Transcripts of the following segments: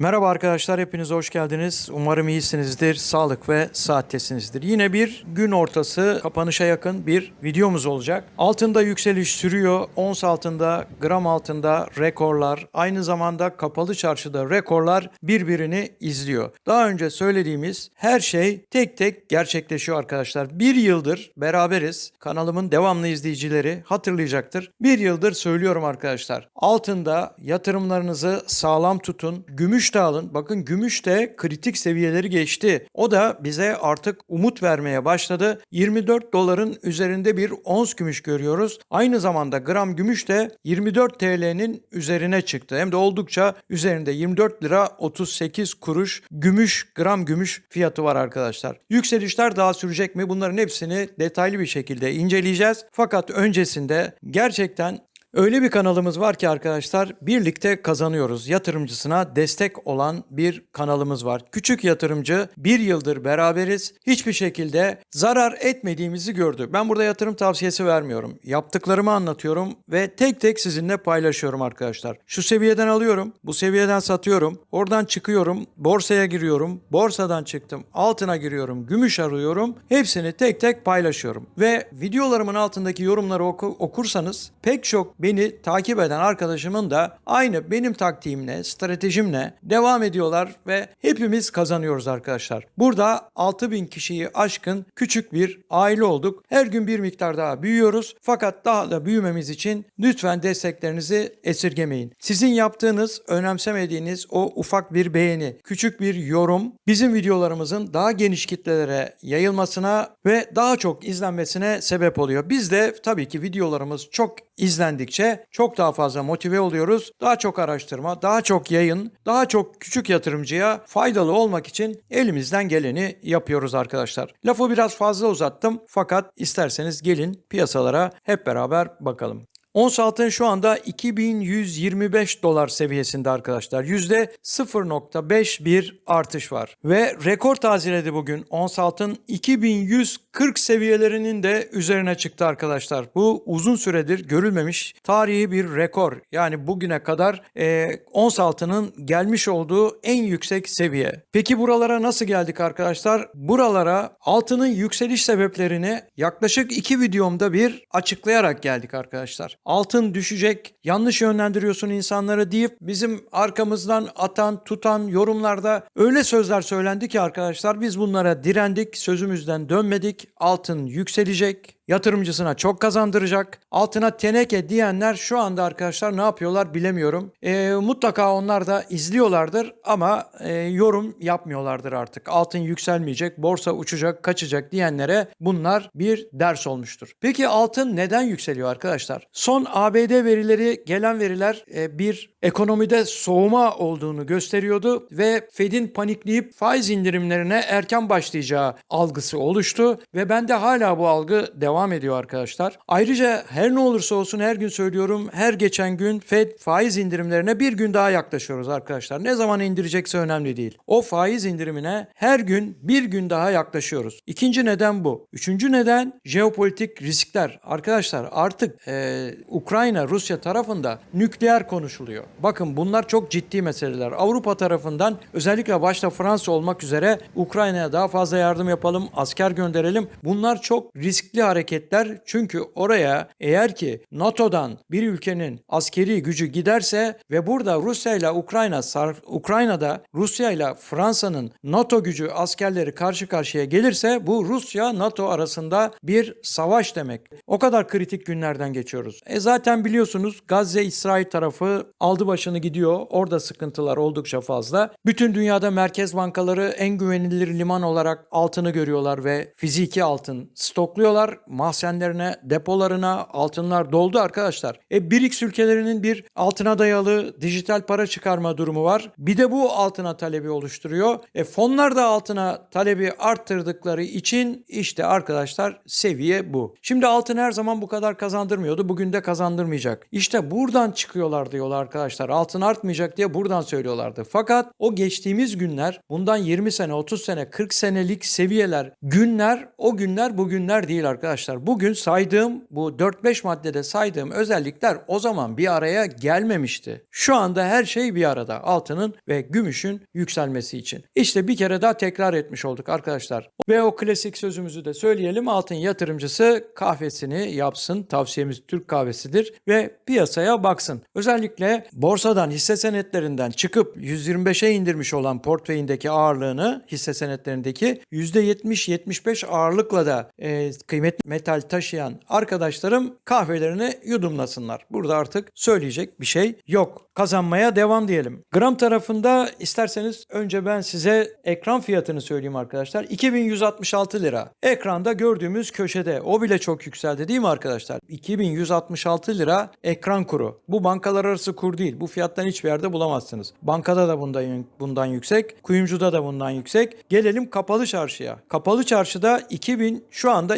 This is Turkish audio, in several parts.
Merhaba arkadaşlar, hepiniz hoş geldiniz. Umarım iyisinizdir, sağlık ve saattesinizdir. Yine bir gün ortası kapanışa yakın bir videomuz olacak. Altında yükseliş sürüyor. Ons altında, gram altında rekorlar, aynı zamanda kapalı çarşıda rekorlar birbirini izliyor. Daha önce söylediğimiz her şey tek tek gerçekleşiyor arkadaşlar. Bir yıldır beraberiz. Kanalımın devamlı izleyicileri hatırlayacaktır. Bir yıldır söylüyorum arkadaşlar. Altında yatırımlarınızı sağlam tutun. Gümüş de alın. Bakın gümüş de kritik seviyeleri geçti. O da bize artık umut vermeye başladı. 24 doların üzerinde bir ons gümüş görüyoruz. Aynı zamanda gram gümüş de 24 TL'nin üzerine çıktı. Hem de oldukça üzerinde 24 lira 38 kuruş gümüş gram gümüş fiyatı var arkadaşlar. Yükselişler daha sürecek mi? Bunların hepsini detaylı bir şekilde inceleyeceğiz. Fakat öncesinde gerçekten Öyle bir kanalımız var ki arkadaşlar birlikte kazanıyoruz. Yatırımcısına destek olan bir kanalımız var. Küçük yatırımcı bir yıldır beraberiz. Hiçbir şekilde zarar etmediğimizi gördü. Ben burada yatırım tavsiyesi vermiyorum. Yaptıklarımı anlatıyorum ve tek tek sizinle paylaşıyorum arkadaşlar. Şu seviyeden alıyorum, bu seviyeden satıyorum. Oradan çıkıyorum, borsaya giriyorum. Borsadan çıktım, altına giriyorum, gümüş arıyorum. Hepsini tek tek paylaşıyorum. Ve videolarımın altındaki yorumları oku- okursanız pek çok beni takip eden arkadaşımın da aynı benim taktiğimle, stratejimle devam ediyorlar ve hepimiz kazanıyoruz arkadaşlar. Burada 6000 kişiyi aşkın küçük bir aile olduk. Her gün bir miktar daha büyüyoruz. Fakat daha da büyümemiz için lütfen desteklerinizi esirgemeyin. Sizin yaptığınız, önemsemediğiniz o ufak bir beğeni, küçük bir yorum bizim videolarımızın daha geniş kitlelere yayılmasına ve daha çok izlenmesine sebep oluyor. Biz de tabii ki videolarımız çok izlendikçe çok daha fazla motive oluyoruz. Daha çok araştırma, daha çok yayın, daha çok küçük yatırımcıya faydalı olmak için elimizden geleni yapıyoruz arkadaşlar. Lafı biraz fazla uzattım fakat isterseniz gelin piyasalara hep beraber bakalım. Ons altın şu anda 2125 dolar seviyesinde arkadaşlar. Yüzde 0.5 bir artış var. Ve rekor tazeledi bugün. Ons altın 2140 seviyelerinin de üzerine çıktı arkadaşlar. Bu uzun süredir görülmemiş tarihi bir rekor. Yani bugüne kadar e, ons altının gelmiş olduğu en yüksek seviye. Peki buralara nasıl geldik arkadaşlar? Buralara altının yükseliş sebeplerini yaklaşık iki videomda bir açıklayarak geldik arkadaşlar altın düşecek, yanlış yönlendiriyorsun insanları deyip bizim arkamızdan atan, tutan yorumlarda öyle sözler söylendi ki arkadaşlar biz bunlara direndik, sözümüzden dönmedik. Altın yükselecek, yatırımcısına çok kazandıracak. Altına teneke diyenler şu anda arkadaşlar ne yapıyorlar bilemiyorum. E, mutlaka onlar da izliyorlardır ama e, yorum yapmıyorlardır artık. Altın yükselmeyecek, borsa uçacak, kaçacak diyenlere bunlar bir ders olmuştur. Peki altın neden yükseliyor arkadaşlar? Son ABD verileri, gelen veriler e, bir ekonomide soğuma olduğunu gösteriyordu ve Fed'in panikleyip faiz indirimlerine erken başlayacağı algısı oluştu ve bende hala bu algı devam ediyor arkadaşlar. Ayrıca her ne olursa olsun her gün söylüyorum her geçen gün Fed faiz indirimlerine bir gün daha yaklaşıyoruz arkadaşlar. Ne zaman indirecekse önemli değil. O faiz indirimine her gün bir gün daha yaklaşıyoruz. İkinci neden bu. Üçüncü neden jeopolitik riskler. Arkadaşlar artık e, Ukrayna Rusya tarafında nükleer konuşuluyor. Bakın bunlar çok ciddi meseleler. Avrupa tarafından özellikle başta Fransa olmak üzere Ukrayna'ya daha fazla yardım yapalım, asker gönderelim. Bunlar çok riskli hareketler. Çünkü oraya eğer ki NATO'dan bir ülkenin askeri gücü giderse ve burada Rusya ile Ukrayna Ukrayna'da Rusya ile Fransa'nın NATO gücü askerleri karşı karşıya gelirse bu Rusya NATO arasında bir savaş demek. O kadar kritik günlerden geçiyoruz. E zaten biliyorsunuz Gazze İsrail tarafı aldı başını gidiyor. Orada sıkıntılar oldukça fazla. Bütün dünyada merkez bankaları en güvenilir liman olarak altını görüyorlar ve fiziki altın stokluyorlar. Mahzenlerine, depolarına altınlar doldu arkadaşlar. E BRICS ülkelerinin bir altına dayalı dijital para çıkarma durumu var. Bir de bu altına talebi oluşturuyor. E fonlar da altına talebi arttırdıkları için işte arkadaşlar seviye bu. Şimdi altın her zaman bu kadar kazandırmıyordu. Bugün de kazandırmayacak. İşte buradan çıkıyorlar diyorlar arkadaşlar. Altın artmayacak diye buradan söylüyorlardı. Fakat o geçtiğimiz günler bundan 20 sene, 30 sene, 40 senelik seviyeler, günler o günler bugünler değil arkadaşlar. Arkadaşlar bugün saydığım bu 4-5 maddede saydığım özellikler o zaman bir araya gelmemişti. Şu anda her şey bir arada altının ve gümüşün yükselmesi için. İşte bir kere daha tekrar etmiş olduk arkadaşlar. Ve o klasik sözümüzü de söyleyelim. Altın yatırımcısı kahvesini yapsın. Tavsiyemiz Türk kahvesidir ve piyasaya baksın. Özellikle borsadan hisse senetlerinden çıkıp 125'e indirmiş olan portföyündeki ağırlığını hisse senetlerindeki %70-75 ağırlıkla da e, kıymetli metal taşıyan arkadaşlarım kahvelerini yudumlasınlar. Burada artık söyleyecek bir şey yok. Kazanmaya devam diyelim. Gram tarafında isterseniz önce ben size ekran fiyatını söyleyeyim arkadaşlar. 2166 lira. Ekranda gördüğümüz köşede. O bile çok yükseldi değil mi arkadaşlar? 2166 lira ekran kuru. Bu bankalar arası kur değil. Bu fiyattan hiçbir yerde bulamazsınız. Bankada da bundan, bundan yüksek. Kuyumcuda da bundan yüksek. Gelelim kapalı çarşıya. Kapalı çarşıda 2000 şu anda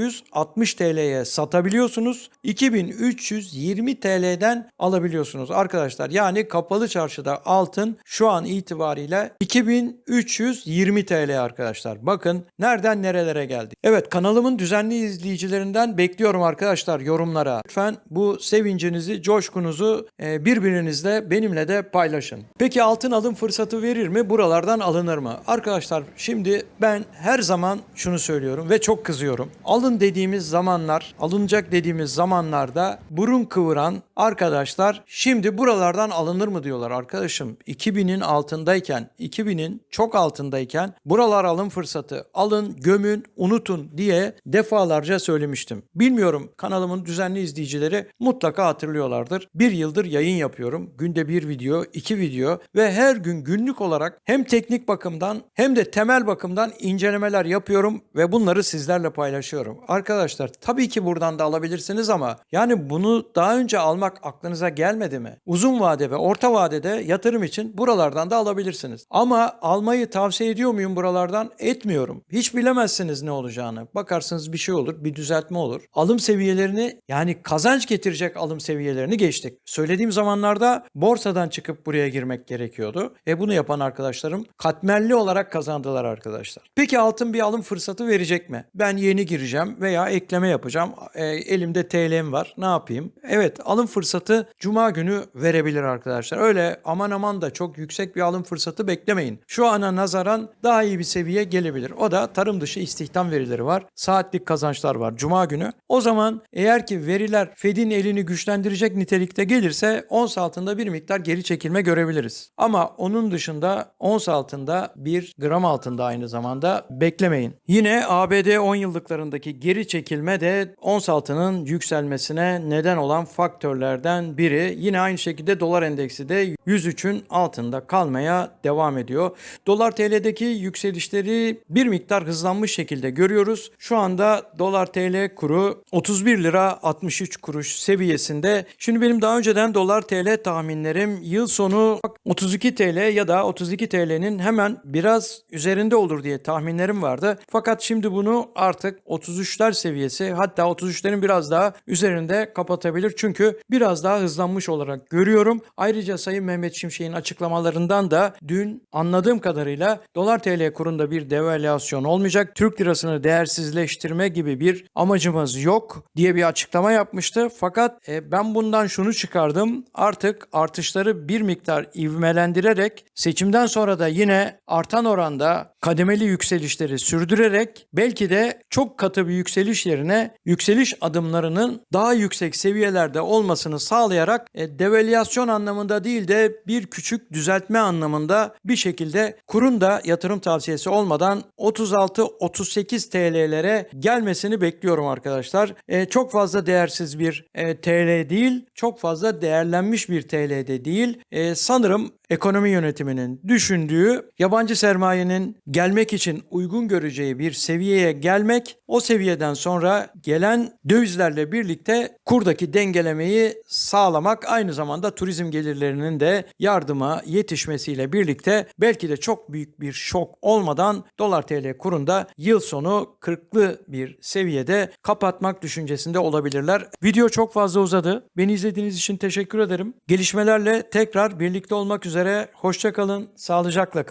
2260 TL'ye satabiliyorsunuz. 2320 TL'den alabiliyorsunuz arkadaşlar. Yani kapalı çarşıda altın şu an itibariyle 2320 TL arkadaşlar. Bakın nereden nerelere geldik. Evet kanalımın düzenli izleyicilerinden bekliyorum arkadaşlar yorumlara. Lütfen bu sevincinizi, coşkunuzu e, birbirinizle benimle de paylaşın. Peki altın alım fırsatı verir mi? Buralardan alınır mı? Arkadaşlar şimdi ben her zaman şunu söylüyorum ve çok kızıyorum. Alın dediğimiz zamanlar, alınacak dediğimiz zamanlarda burun kıvıran arkadaşlar şimdi buralardan alınır mı diyorlar arkadaşım. 2000'in altındayken, 2000'in çok altındayken buralar alım fırsatı, alın, gömün, unutun diye defalarca söylemiştim. Bilmiyorum kanalımın düzenli izleyicileri mutlaka hatırlıyorlardır. Bir yıldır yayın yapıyorum. Günde bir video, iki video ve her gün günlük olarak hem teknik bakımdan hem de temel bakımdan incelemeler yapıyorum ve bunları sizlerle paylaşıyorum. Arkadaşlar tabii ki buradan da alabilirsiniz ama yani bunu daha önce almak aklınıza gelmedi mi? Uzun vade ve orta vadede yatırım için buralardan da alabilirsiniz. Ama almayı tavsiye ediyor muyum buralardan? Etmiyorum. Hiç bilemezsiniz ne olacağını. Bakarsınız bir şey olur, bir düzeltme olur. Alım seviyelerini yani kazanç getirecek alım seviyelerini geçtik. Söylediğim zamanlarda borsadan çıkıp buraya girmek gerekiyordu. E bunu yapan arkadaşlarım katmerli olarak kazandılar arkadaşlar. Peki altın bir alım fırsatı verecek mi? Ben yeni gireceğim veya ekleme yapacağım. E, elimde TL'm var. Ne yapayım? Evet alım fırsatı cuma günü verebilir arkadaşlar. Öyle aman aman da çok yüksek bir alım fırsatı beklemeyin. Şu ana nazaran daha iyi bir seviye gelebilir. O da tarım dışı istihdam verileri var. Saatlik kazançlar var cuma günü. O zaman eğer ki veriler Fed'in elini güçlendirecek nitelikte gelirse ons altında bir miktar geri çekilme görebiliriz. Ama onun dışında ons altında bir gram altında aynı zamanda beklemeyin. Yine ABD 10 yıllıklarındaki geri çekilme de ons altının yükselmesine neden olan faktörlerden biri. Yine aynı şekilde dolar endeksi de 103'ün altında kalmaya devam ediyor. Dolar TL'deki yükselişleri bir miktar hızlanmış şekilde görüyoruz. Şu anda dolar TL kuru 31 lira 63 kuruş seviyesinde. Şimdi benim daha önceden dolar TL tahminlerim yıl sonu 32 TL ya da 32 TL'nin hemen biraz üzerinde olur diye tahminlerim vardı. Fakat şimdi bunu artık 33'ler seviyesi hatta 33'lerin biraz daha üzerinde kapatabilir. Çünkü biraz daha hızlanmış olarak görüyorum. Ayrıca Sayın Mehmet Şimşek'in açıklamalarından da dün anladığım kadarıyla dolar TL kurunda bir devalüasyon olmayacak. Türk lirasını değersizleştirme gibi bir amacımız yok diye bir açıklama yapmıştı. Fakat e, ben bundan şunu çıkardım. Artık artışları bir miktar ivmelendirerek seçimden sonra da yine artan oranda kademeli yükselişleri sürdürerek belki de çok katı bir yükseliş yerine yükseliş adımlarının daha yüksek seviyelerde olmasını sağlayarak e, devalüasyon anlamında değil de bir küçük düzeltme anlamında bir şekilde kurun da yatırım tavsiyesi olmadan 36-38 TL'lere gelmesini bekliyorum arkadaşlar. E, çok fazla değersiz bir e, TL değil, çok fazla değerlenmiş bir TL de değil. E, sanırım ekonomi yönetiminin düşündüğü yabancı sermayenin gelmek için uygun göreceği bir seviyeye gelmek, o seviyeden sonra gelen dövizlerle birlikte kurdaki dengelemeyi sağlamak aynı zamanda turizm gelirlerinin de yardıma yetişmesiyle birlikte belki de çok büyük bir şok olmadan dolar TL kurunda yıl sonu 40'lı bir seviyede kapatmak düşüncesinde olabilirler. Video çok fazla uzadı. Beni izlediğiniz için teşekkür ederim. Gelişmelerle tekrar birlikte olmak üzere. Hoşça kalın, sağlıcakla kalın.